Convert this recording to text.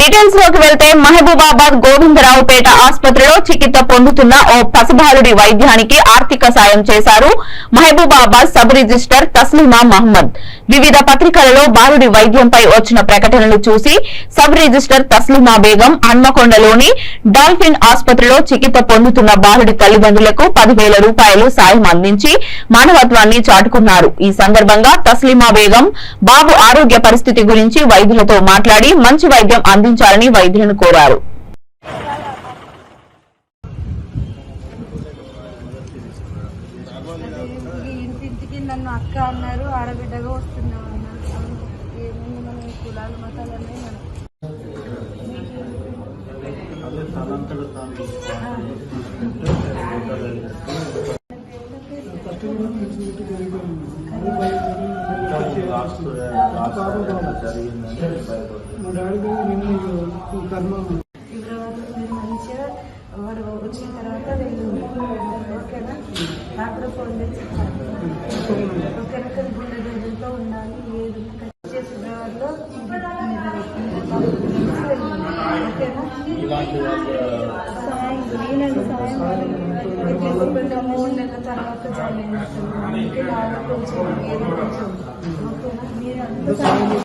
డీటెయిల్స్లోకి వెళ్తే మహబూబాబాద్ గోవిందరావుపేట ఆసుపత్రిలో చికిత్స పొందుతున్న ఓ పసిబాలుడి వైద్యానికి ఆర్థిక సాయం చేశారు మహబూబాబాద్ సబ్ రిజిస్టర్ తస్లీమా మహమ్మద్. వివిధ పత్రికలలో బాలుడి వైద్యంపై వచ్చిన ప్రకటనలు చూసి సబ్ రిజిస్టర్ తస్లీమా బేగం హన్మకొండలోని డాల్ఫిన్ ఆసుపత్రిలో చికిత్స పొందుతున్న బాలుడి తల్లిదండ్రులకు పదివేల రూపాయలు సాయం అందించి మానవత్వాన్ని చాటుకున్నారు. ఈ సందర్భంగా తస్లీమా బేగం బాబు ఆరోగ్య పరిస్థితి గురించి వైద్యులతో మాట్లాడి మంచి వైద్యం అందించాలని వైద్యులను కోరారు. ఇంటింటికి నన్ను అక్క అన్నారు ఆడబిడ్డగా వస్తున్నావు అన్నారు. ఏముంది మన ఈ కులాలు మతాలు అన్నీ మనం అదే తనంతట తాను లాస్ట్ జరిగిందంటే మా కర్మ మంచిగా వాడు వచ్చిన తర్వాత నేను ఓకేనా కూడా ఫోన్ చేసి కానీ గుండె ఉండాలి ఏది వచ్చే ఫిబ్రవరిలో సాయం నేనండి సాయం మూడు నెలల తర్వాత జాయిన్ అయినట్టు అందుకే బాగా కొంచెం ఏదో కొంచెం 不在